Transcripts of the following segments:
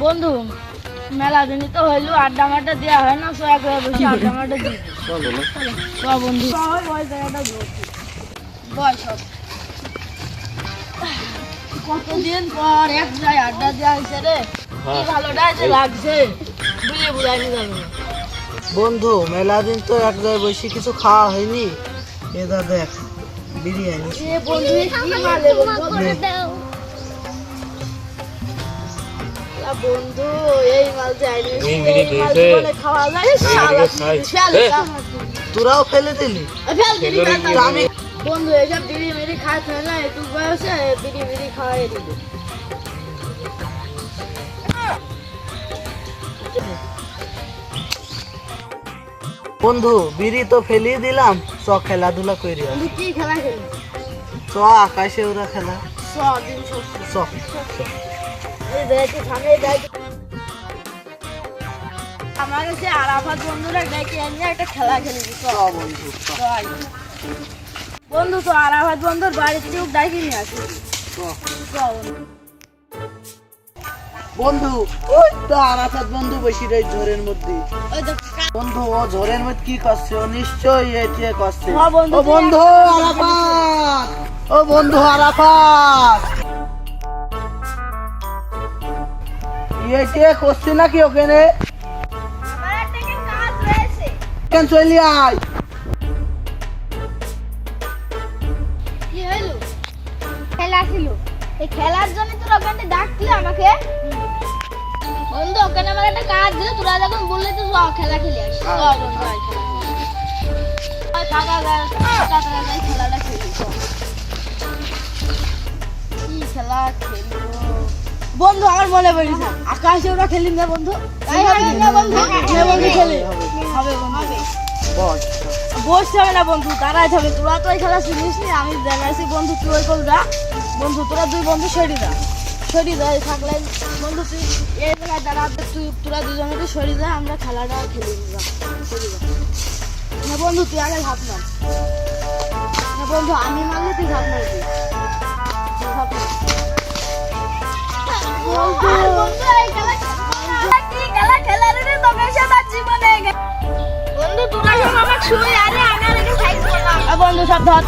বন্ধু মেলা দিনই তো হইল আড্ডা মাড্ডা দেওয়া হয় না সো এক বসে আড্ডা মাড্ডা দিই। চলো বন্ধু সবাই বয় জায়গাটা ধরছি কতদিন পর এক জায়গায় আড্ডা দেওয়া হয়েছে রে? কি ভালোটা আছে লাগছে? বুঝে বুঝাইনি যাবে বন্ধু মেলা দিন তো এক জায়গায় বসে কিছু খাওয়া হয়নি। এটা দেখ বিরিয়ানি। এ বন্ধু কি মালে বন্ধু? বন্ধু এই মাল যাইনি এই মাল হয়েছে। খাওয়া যায়। শালা খাই। তোরাও ফেলে দিলি। ফেল। আমি বন্ধু এসব বিড়ি মিড়ি না একটু বয়সে বিড়ি মিড়ি খাওয়াই দিবি। বন্ধু বিড়ি তো ফেলিয়ে দিলাম চ খেলাধুলা করি কি খেলা খেলি? চ আকাশে ওরা খেলা। সত্যি চ। আমার কাছে আরাফাত বন্ধুরা ডেকে এনে একটা খেলা খেলি বন্ধু তো আরাফাত বন্ধুর বাড়ির ডাকি নিয়ে আসি বন্ধু। ওই তো আরাফাত বন্ধু বসি রই ঝোরের মধ্যে। বন্ধু ও ঝোরের মধ্যে কি করছে? ও নিশ্চয়ই করছে? ও বন্ধু আরাফাত! ও বন্ধু আরাফাত! করছে নাকি ওখানে? কেন চলি আয়? খেলা খেলার জন্য তোর ডাকলি আমাকে? বন্ধু, ওখানে তোরা যখন বললে তো খেলা খেলে আসি খেলা খেলি। খেলাটা খেলি খেলা। খেলব বন্ধু আমার মনে পড়েছে আকাশে ওরা খেলি না বন্ধু? না বন্ধু। খেলি। হবে বন্ধু। বস বসতে হবে না বন্ধু দাঁড়াইতে হবে তোরা তো এই খেলা চিনিস নি? আমি জানাইছি বন্ধু তুই ওই করবি বন্ধু তোরা দুই বন্ধু সরি দা। সরি দা থাকলে বন্ধু তুই এই জায়গায় দাঁড়াতে তুই তোরা দুজনে সরি দা আমরা খেলাটা খেলি যা সরি দা। না বন্ধু তুই আগে ভাব না। না বন্ধু আমি মানলে তুই ভাব মারবি তুই ভাব না। জীবনে বন্ধু তোরা সব আমার ছুঁই আরে আমি আর সাইজ করলাম। বন্ধু সব ধর।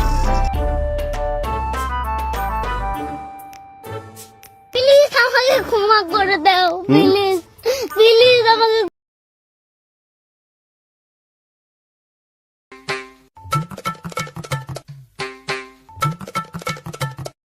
প্লিজ আমাকে ক্ষমা করে দাও প্লিজ।